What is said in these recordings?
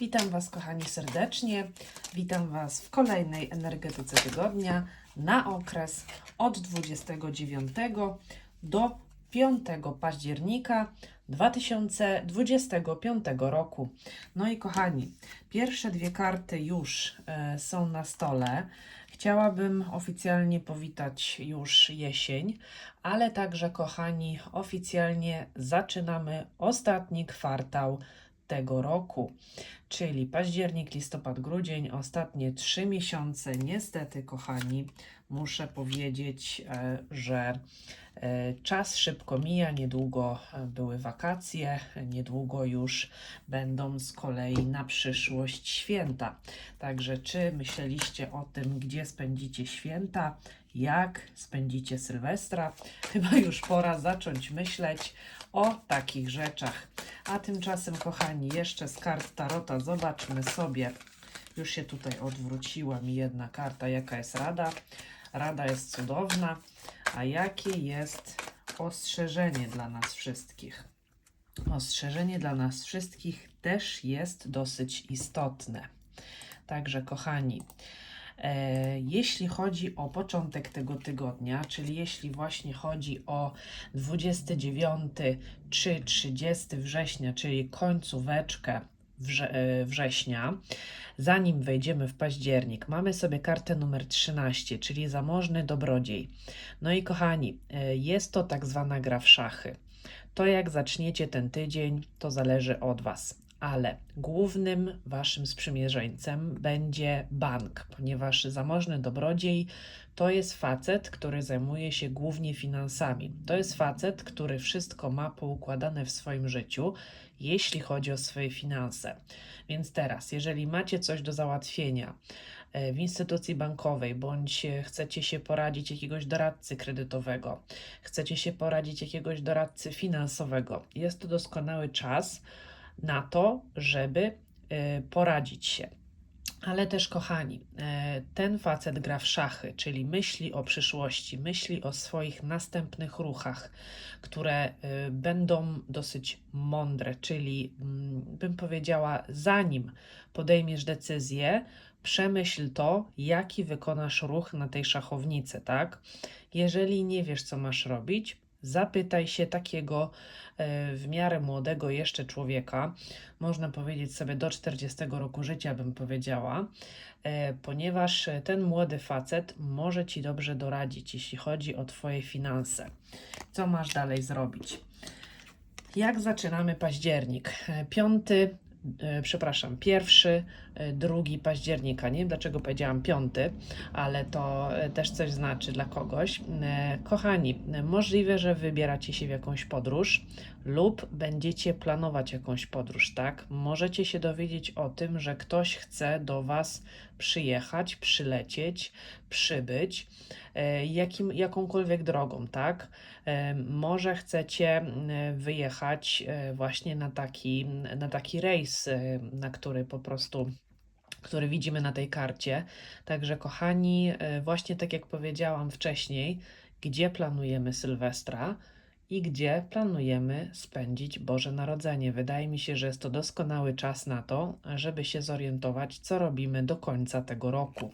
Witam Was, kochani, serdecznie. Witam Was w kolejnej energetyce tygodnia na okres od 29 do 5 października 2025 roku. No i kochani, pierwsze dwie karty już e, są na stole. Chciałabym oficjalnie powitać już jesień, ale także, kochani, oficjalnie zaczynamy ostatni kwartał tego roku, czyli październik, listopad, grudzień, ostatnie trzy miesiące. Niestety, kochani, muszę powiedzieć, e, że e, czas szybko mija, niedługo e, były wakacje, niedługo już będą z kolei na przyszłość święta. Także, czy myśleliście o tym, gdzie spędzicie święta? Jak spędzicie Sylwestra? Chyba już pora zacząć myśleć o takich rzeczach. A tymczasem, kochani, jeszcze z kart Tarota zobaczmy sobie. Już się tutaj odwróciła mi jedna karta. Jaka jest rada? Rada jest cudowna. A jakie jest ostrzeżenie dla nas wszystkich? Ostrzeżenie dla nas wszystkich też jest dosyć istotne. Także, kochani, Jeśli chodzi o początek tego tygodnia, czyli jeśli właśnie chodzi o 29 czy 30 września, czyli końcóweczkę wrze e, września, zanim wejdziemy w październik, mamy sobie kartę numer 13, czyli zamożny dobrodziej. No i kochani, e, jest to tak zwana gra w szachy. To jak zaczniecie ten tydzień, to zależy od Was ale głównym waszym sprzymierzeńcem będzie bank, ponieważ zamożny dobrodziej to jest facet, który zajmuje się głównie finansami. To jest facet, który wszystko ma poukładane w swoim życiu, jeśli chodzi o swoje finanse. Więc teraz, jeżeli macie coś do załatwienia, e, w instytucji bankowej, bądź chcecie się poradzić jakiegoś doradcy kredytowego, chcecie się poradzić jakiegoś doradcy finansowego, jest to doskonały czas, na to, żeby y, poradzić się. Ale też, kochani, e, ten facet gra w szachy, czyli myśli o przyszłości, myśli o swoich następnych ruchach, które y, będą dosyć mądre, czyli mm, bym powiedziała, zanim podejmiesz decyzję, przemyśl to, jaki wykonasz ruch na tej szachownicy, tak? Jeżeli nie wiesz, co masz robić, Zapytaj się takiego e, w miarę młodego jeszcze człowieka, można powiedzieć sobie do 40 roku życia, bym powiedziała, e, ponieważ ten młody facet może ci dobrze doradzić, jeśli chodzi o Twoje finanse. Co masz dalej zrobić? Jak zaczynamy październik? E, piąty e, przepraszam, pierwszy, e, drugi października. Nie wiem dlaczego powiedziałam piąty, ale to e, też coś znaczy dla kogoś. E, Kochani, e, możliwe, że wybieracie się w jakąś podróż lub będziecie planować jakąś podróż, tak? Możecie się dowiedzieć o tym, że ktoś chce do Was przyjechać, przylecieć, przybyć, e, jakim, jakąkolwiek drogą, tak? Może chcecie m, wyjechać e, właśnie na taki, na taki rejs, e, na który po prostu który widzimy na tej karcie. Także, kochani, e, właśnie tak jak powiedziałam wcześniej, gdzie planujemy Sylwestra i gdzie planujemy spędzić Boże Narodzenie. Wydaje mi się, że jest to doskonały czas na to, żeby się zorientować, co robimy do końca tego roku.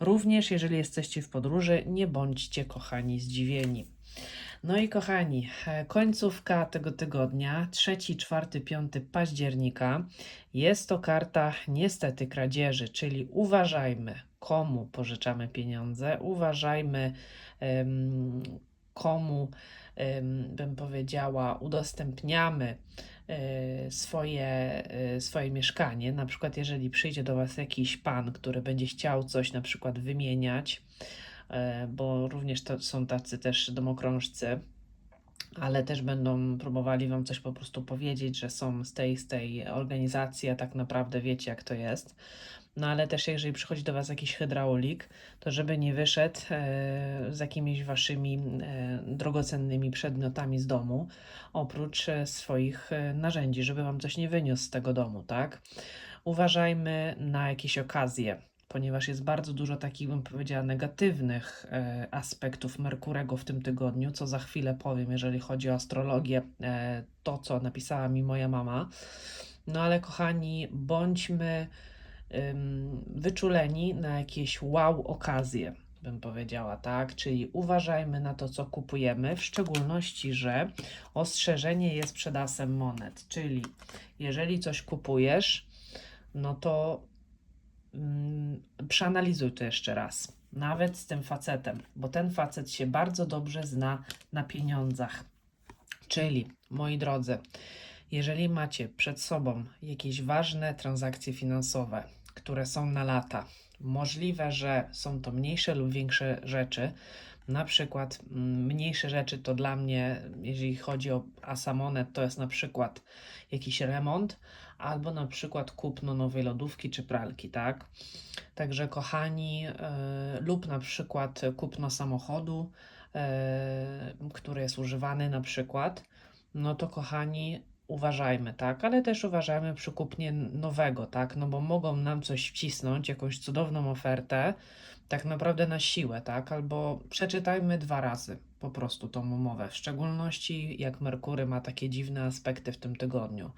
Również, jeżeli jesteście w podróży, nie bądźcie, kochani, zdziwieni. No i kochani, e, końcówka tego tygodnia, 3, 4, 5 października, jest to karta niestety kradzieży, czyli uważajmy, komu pożyczamy pieniądze, uważajmy, komu, bym powiedziała, udostępniamy e, swoje, e, swoje mieszkanie. Na przykład, jeżeli przyjdzie do Was jakiś pan, który będzie chciał coś na przykład wymieniać, bo również to są tacy też domokrążcy, ale też będą próbowali Wam coś po prostu powiedzieć, że są z tej, z tej organizacji, a tak naprawdę wiecie, jak to jest. No ale też jeżeli przychodzi do Was jakiś hydraulik, to żeby nie wyszedł e, z jakimiś Waszymi e, drogocennymi przedmiotami z domu, oprócz e, swoich e, narzędzi, żeby Wam coś nie wyniósł z tego domu, tak? Uważajmy na jakieś okazje, ponieważ jest bardzo dużo takich, bym powiedziała, negatywnych e, aspektów Merkurego w tym tygodniu, co za chwilę powiem, jeżeli chodzi o astrologię, e, to co napisała mi moja mama. No ale kochani, bądźmy wyczuleni na jakieś wow okazje, bym powiedziała, tak? Czyli uważajmy na to, co kupujemy, w szczególności, że ostrzeżenie jest przed asem monet, czyli jeżeli coś kupujesz, no to przeanalizuj to jeszcze raz. Nawet z tym facetem, bo ten facet się bardzo dobrze zna na pieniądzach. Czyli, moi drodzy, jeżeli macie przed sobą jakieś ważne transakcje finansowe, które są na lata, możliwe, że są to mniejsze lub większe rzeczy. Na przykład mm, mniejsze rzeczy to dla mnie, jeżeli chodzi o Asamonet, to jest na przykład jakiś remont albo na przykład kupno nowej lodówki czy pralki, tak? Także kochani, yy, lub na przykład kupno samochodu, yy, który jest używany na przykład, no to kochani, uważajmy, tak? Ale też uważajmy przy kupnie nowego, tak? No bo mogą nam coś wcisnąć, jakąś cudowną ofertę, tak naprawdę na siłę, tak? Albo przeczytajmy dwa razy po prostu tą umowę, w szczególności jak Merkury ma takie dziwne aspekty w tym tygodniu.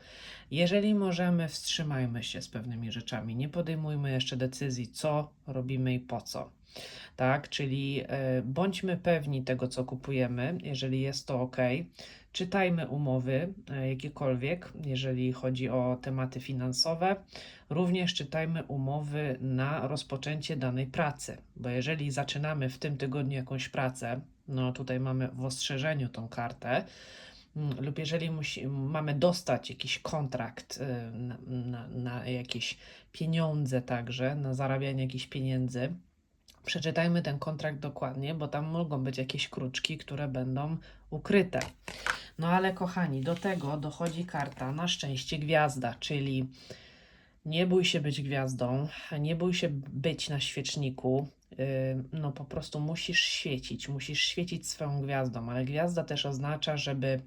Jeżeli możemy, wstrzymajmy się z pewnymi rzeczami, nie podejmujmy jeszcze decyzji, co robimy i po co. Tak, czyli e, bądźmy pewni tego, co kupujemy, jeżeli jest to ok. Czytajmy umowy e, jakiekolwiek, jeżeli chodzi o tematy finansowe. Również czytajmy umowy na rozpoczęcie danej pracy, bo jeżeli zaczynamy w tym tygodniu jakąś pracę, no tutaj mamy w ostrzeżeniu tą kartę, mm, lub jeżeli musi, mamy dostać jakiś kontrakt y, na, na, na jakieś pieniądze także, na zarabianie jakichś pieniędzy, przeczytajmy ten kontrakt dokładnie, bo tam mogą być jakieś kruczki, które będą ukryte. No ale kochani, do tego dochodzi karta na szczęście gwiazda, czyli nie bój się być gwiazdą, nie bój się być na świeczniku. Yy, No po prostu musisz świecić, musisz świecić swoją gwiazdą, ale gwiazda też oznacza, żeby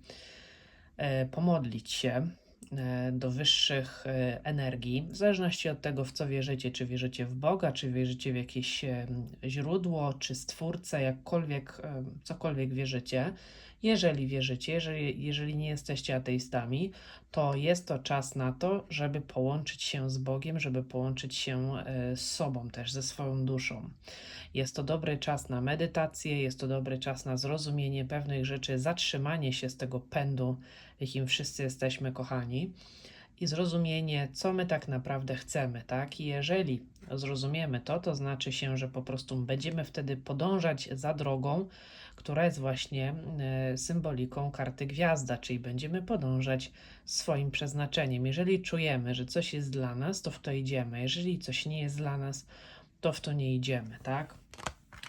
e, pomodlić się e, do wyższych energii, w zależności od tego, w co wierzycie, czy wierzycie w Boga, czy wierzycie w jakieś źródło, czy stwórcę, jakkolwiek, cokolwiek wierzycie. Jeżeli wierzycie, jeżeli, jeżeli nie jesteście ateistami, to jest to czas na to, żeby połączyć się z Bogiem, żeby połączyć się e, z sobą też, ze swoją duszą. Jest to dobry czas na medytację, jest to dobry czas na zrozumienie pewnych rzeczy, zatrzymanie się z tego pędu, jakim wszyscy jesteśmy kochani i zrozumienie, co my tak naprawdę chcemy, tak? I jeżeli zrozumiemy to, to znaczy się, że po prostu będziemy wtedy podążać za drogą, która jest właśnie e, symboliką karty gwiazda, czyli będziemy podążać swoim przeznaczeniem. Jeżeli czujemy, że coś jest dla nas, to w to idziemy. Jeżeli coś nie jest dla nas, to w to nie idziemy, tak?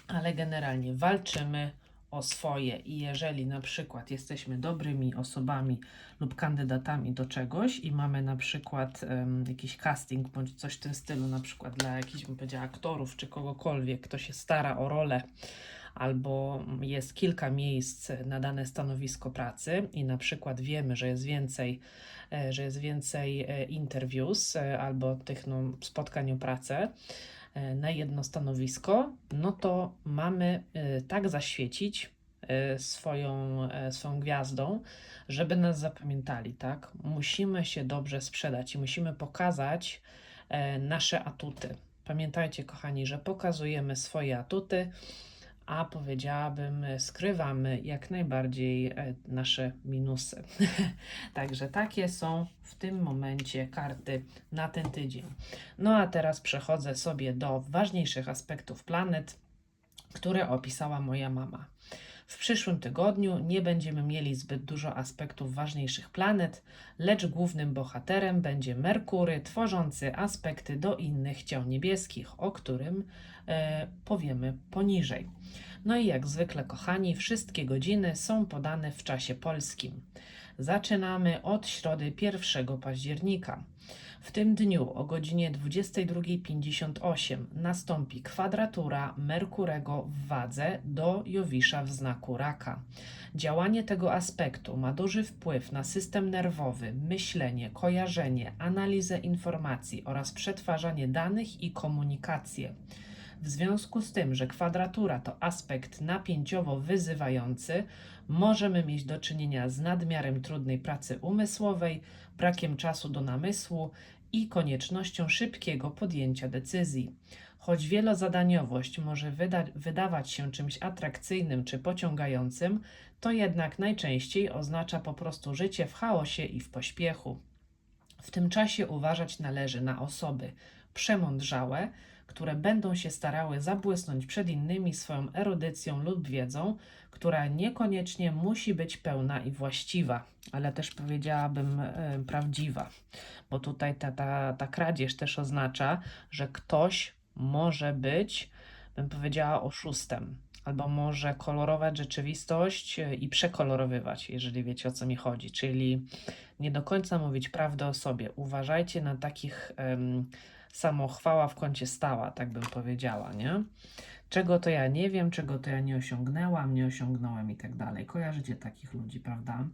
Ale generalnie walczymy o swoje i jeżeli na przykład jesteśmy dobrymi osobami lub kandydatami do czegoś i mamy na przykład em, jakiś casting bądź coś w tym stylu, na przykład dla jakichś, bym powiedziała, aktorów czy kogokolwiek, kto się stara o rolę, albo jest kilka miejsc na dane stanowisko pracy i na przykład wiemy, że jest więcej, e, że jest więcej e, interviews e, albo tych no, spotkań o pracę na jedno stanowisko, no to mamy tak zaświecić swoją, swoją gwiazdą, żeby nas zapamiętali, tak? Musimy się dobrze sprzedać i musimy pokazać nasze atuty. Pamiętajcie, kochani, że pokazujemy swoje atuty, a powiedziałabym, skrywamy jak najbardziej e, nasze minusy. Także takie są w tym momencie karty na ten tydzień. No a teraz przechodzę sobie do ważniejszych aspektów planet, które opisała moja mama. W przyszłym tygodniu nie będziemy mieli zbyt dużo aspektów ważniejszych planet, lecz głównym bohaterem będzie Merkury, tworzący aspekty do innych ciał niebieskich, o którym e, powiemy poniżej. No i jak zwykle, kochani, wszystkie godziny są podane w czasie polskim. Zaczynamy od środy 1 października. W tym dniu o godzinie 22.58 nastąpi kwadratura Merkurego w wadze do Jowisza w znaku raka. Działanie tego aspektu ma duży wpływ na system nerwowy, myślenie, kojarzenie, analizę informacji oraz przetwarzanie danych i komunikację. W związku z tym, że kwadratura to aspekt napięciowo wyzywający, możemy mieć do czynienia z nadmiarem trudnej pracy umysłowej, brakiem czasu do namysłu i koniecznością szybkiego podjęcia decyzji. Choć wielozadaniowość może wyda- wydawać się czymś atrakcyjnym czy pociągającym, to jednak najczęściej oznacza po prostu życie w chaosie i w pośpiechu. W tym czasie uważać należy na osoby przemądrzałe, które będą się starały zabłysnąć przed innymi swoją erudycją lub wiedzą, która niekoniecznie musi być pełna i właściwa, ale też powiedziałabym e, prawdziwa, bo tutaj ta, ta, ta kradzież też oznacza, że ktoś może być, bym powiedziała, oszustem. Albo może kolorować rzeczywistość e, i przekolorowywać, jeżeli wiecie o co mi chodzi. Czyli nie do końca mówić prawdę o sobie. Uważajcie na takich samochwała w kącie stała, tak bym powiedziała, nie? Czego to ja nie wiem, czego to ja nie osiągnęłam, nie osiągnąłem i tak dalej. Kojarzycie takich ludzi, prawda?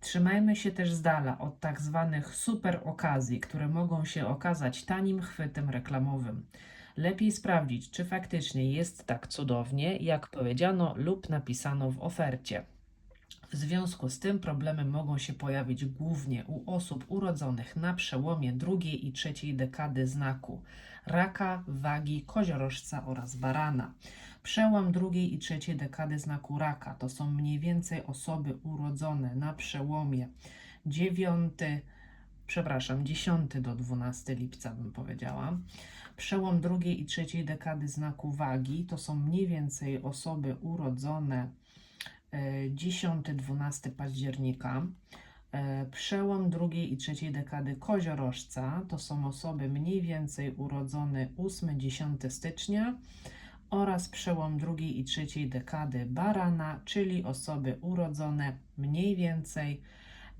Trzymajmy się też z dala od tak zwanych super okazji, które mogą się okazać tanim chwytem reklamowym. Lepiej sprawdzić, czy faktycznie jest tak cudownie, jak powiedziano lub napisano w ofercie. W związku z tym problemy mogą się pojawić głównie u osób urodzonych na przełomie drugiej i trzeciej dekady znaku raka, wagi, koziorożca oraz barana. Przełom drugiej i trzeciej dekady znaku raka to są mniej więcej osoby urodzone na przełomie 9, przepraszam, 10 do 12 lipca bym powiedziała. Przełom drugiej i trzeciej dekady znaku wagi to są mniej więcej osoby urodzone 10-12 października. E, Przełom drugiej i trzeciej dekady koziorożca to są osoby mniej więcej urodzone 8-10 stycznia oraz przełom drugiej i trzeciej dekady barana, czyli osoby urodzone mniej więcej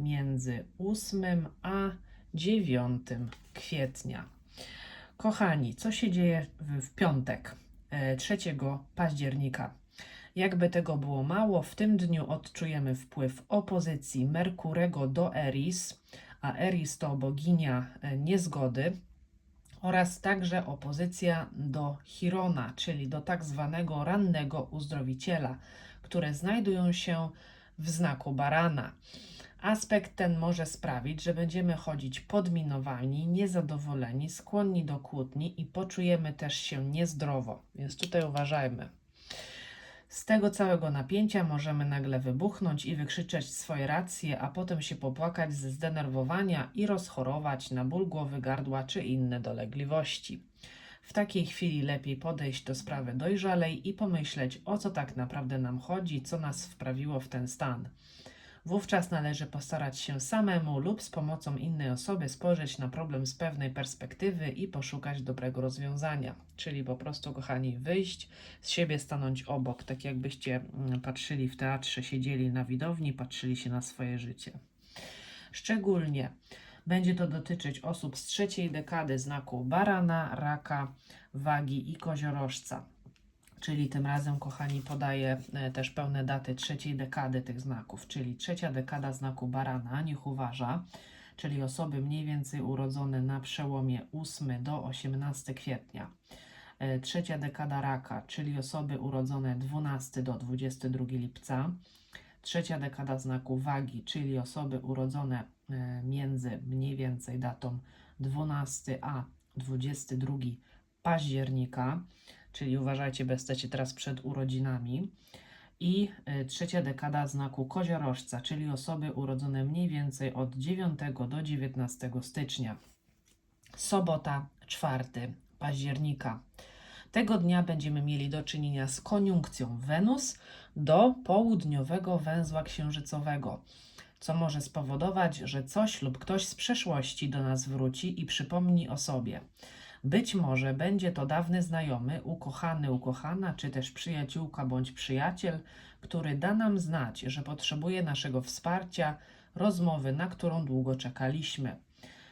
między 8 a 9 kwietnia. Kochani, co się dzieje w, piątek, e, 3 października? Jakby tego było mało, w tym dniu odczujemy wpływ opozycji Merkurego do Eris, a Eris to boginia e, niezgody, oraz także opozycja do Chirona, czyli do tak zwanego rannego uzdrowiciela, które znajdują się w znaku barana. Aspekt ten może sprawić, że będziemy chodzić podminowani, niezadowoleni, skłonni do kłótni i poczujemy też się niezdrowo, więc tutaj uważajmy. Z tego całego napięcia możemy nagle wybuchnąć i wykrzyczeć swoje racje, a potem się popłakać ze zdenerwowania i rozchorować na ból głowy, gardła czy inne dolegliwości. W takiej chwili lepiej podejść do sprawy dojrzalej i pomyśleć, o co tak naprawdę nam chodzi, co nas wprawiło w ten stan. Wówczas należy postarać się samemu lub z pomocą innej osoby spojrzeć na problem z pewnej perspektywy i poszukać dobrego rozwiązania. Czyli po prostu, kochani, wyjść z siebie, stanąć obok, tak jakbyście mm, patrzyli w teatrze, siedzieli na widowni, patrzyli się na swoje życie. Szczególnie będzie to dotyczyć osób z trzeciej dekady znaku barana, raka, wagi i koziorożca. Czyli tym razem, kochani, podaję e, też pełne daty trzeciej dekady tych znaków, czyli trzecia dekada znaku barana, niech uważa, czyli osoby mniej więcej urodzone na przełomie 8 do 18 kwietnia. E, Trzecia dekada raka, czyli osoby urodzone 12 do 22 lipca. Trzecia dekada znaku wagi, czyli osoby urodzone e, między mniej więcej datą 12 a 22 października czyli uważajcie, bo teraz przed urodzinami. I y, trzecia dekada znaku koziorożca, czyli osoby urodzone mniej więcej od 9 do 19 stycznia. Sobota, 4 października. Tego dnia będziemy mieli do czynienia z koniunkcją Wenus do południowego węzła księżycowego, co może spowodować, że coś lub ktoś z przeszłości do nas wróci i przypomni o sobie. Być może będzie to dawny znajomy, ukochany, ukochana, czy też przyjaciółka bądź przyjaciel, który da nam znać, że potrzebuje naszego wsparcia, rozmowy, na którą długo czekaliśmy.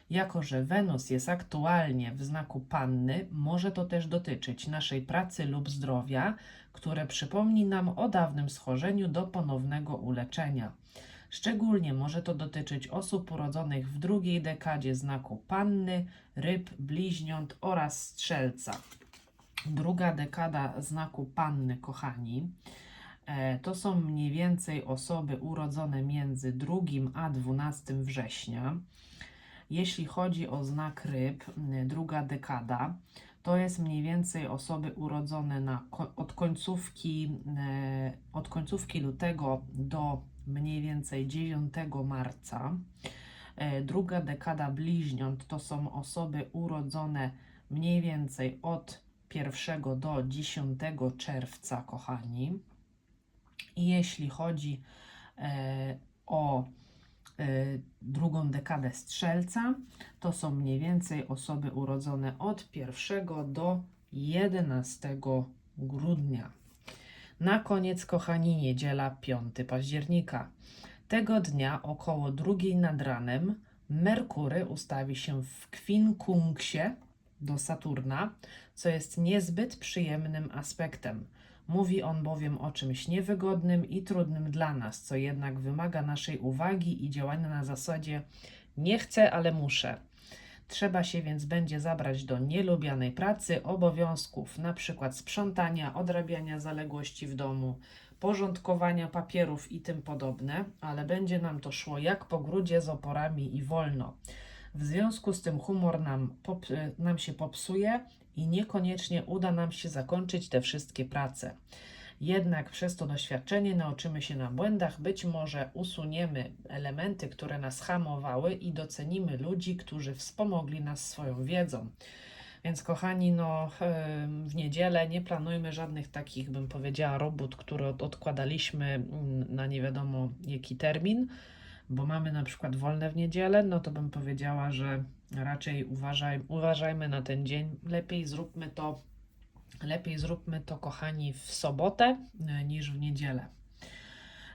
Jako, że Wenus jest aktualnie w znaku Panny, może to też dotyczyć naszej pracy lub zdrowia, które przypomni nam o dawnym schorzeniu do ponownego uleczenia. Szczególnie może to dotyczyć osób urodzonych w drugiej dekadzie znaku Panny, Ryb, Bliźniąt oraz Strzelca. Druga dekada znaku Panny, kochani, E, To są mniej więcej osoby urodzone między 2 a 12 września. Jeśli chodzi o znak ryb, druga dekada, to jest mniej więcej osoby urodzone na, od, końcówki, e, od końcówki lutego do mniej więcej 9 marca. E, Druga dekada bliźniąt to są osoby urodzone mniej więcej od 1 do 10 czerwca, kochani. I jeśli chodzi e, o e, drugą dekadę strzelca, to są mniej więcej osoby urodzone od 1 do 11 grudnia. Na koniec, kochani, niedziela 5 października. Tego dnia około drugiej nad ranem Merkury ustawi się w kwinkungsie do Saturna, co jest niezbyt przyjemnym aspektem. Mówi on bowiem o czymś niewygodnym i trudnym dla nas, co jednak wymaga naszej uwagi i działania na zasadzie nie chcę, ale muszę. Trzeba się więc będzie zabrać do nielubianej pracy, obowiązków, przykład sprzątania, odrabiania zaległości w domu, porządkowania papierów i tym podobne, ale będzie nam to szło jak po grudzie z oporami i wolno. W związku z tym humor nam, pop, nam się popsuje i niekoniecznie uda nam się zakończyć te wszystkie prace. Jednak przez to doświadczenie nauczymy się na błędach, być może usuniemy elementy, które nas hamowały i docenimy ludzi, którzy wspomogli nas swoją wiedzą. Więc kochani, no w niedzielę nie planujmy żadnych takich, bym powiedziała, robót, które od- odkładaliśmy mm, na nie wiadomo jaki termin, bo mamy na przykład wolne w niedzielę, no to bym powiedziała, że raczej uważaj, uważajmy na ten dzień. Lepiej zróbmy to, lepiej zróbmy to, kochani, w sobotę e, niż w niedzielę.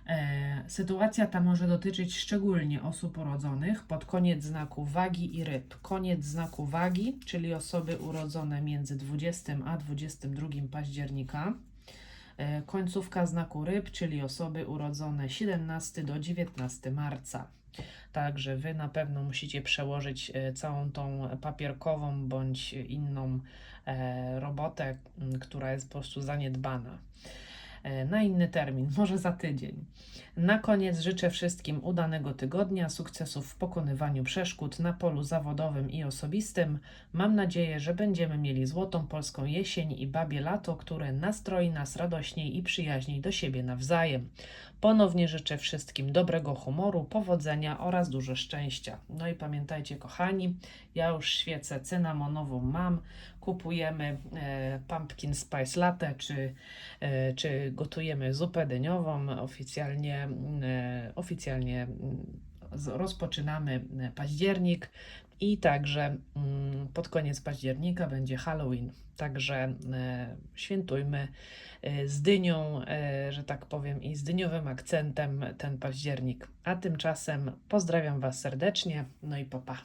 E, Sytuacja ta może dotyczyć szczególnie osób urodzonych pod koniec znaku wagi i ryb. Koniec znaku wagi, czyli osoby urodzone między 20 a 22 października. E, Końcówka znaku ryb, czyli osoby urodzone 17 do 19 marca. Także Wy na pewno musicie przełożyć e, całą tą papierkową bądź inną e, robotę, która jest po prostu zaniedbana na inny termin, może za tydzień. Na koniec życzę wszystkim udanego tygodnia, sukcesów w pokonywaniu przeszkód na polu zawodowym i osobistym. Mam nadzieję, że będziemy mieli złotą polską jesień i babie lato, które nastroi nas radośniej i przyjaźniej do siebie nawzajem. Ponownie życzę wszystkim dobrego humoru, powodzenia oraz dużo szczęścia. No i pamiętajcie, kochani, ja już świecę cynamonową mam. Kupujemy e, pumpkin spice latte, czy, e, czy gotujemy zupę dyniową. Oficjalnie, e, oficjalnie mm, rozpoczynamy e, październik i także mm, pod koniec października będzie Halloween. Także e, świętujmy z dynią, że tak powiem, i z dyniowym akcentem ten październik. A tymczasem pozdrawiam Was serdecznie, no i popa.